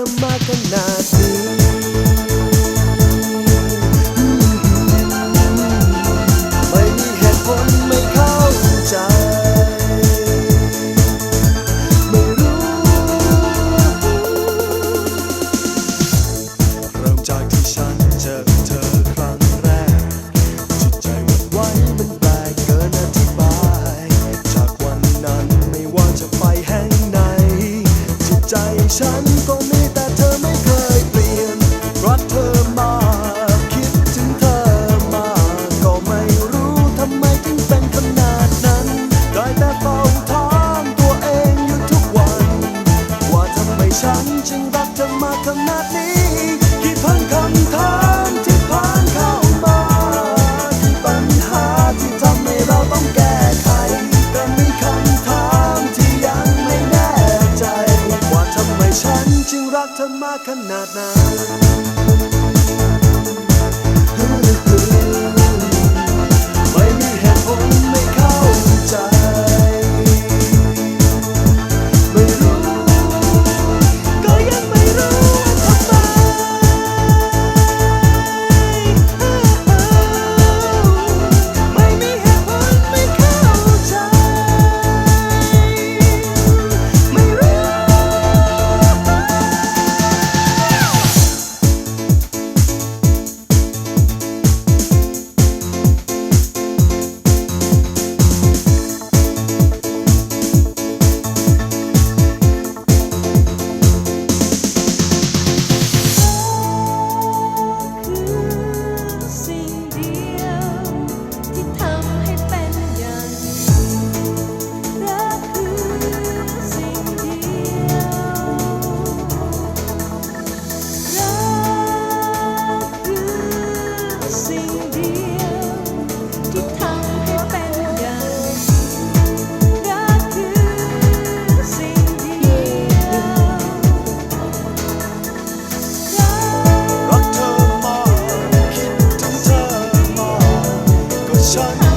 makan-makanan ฉันจึงรักเธอมาขนาดนี้กี่พันคำถามที่ผ่านเข้ามาที่ปัญหาที่ทำให้เราต้องแก้ไขแต่มีคำถามที่ยังไม่แน่ใจว่าทำไมฉันจึงรักเธอมาขนาดนั้น nation.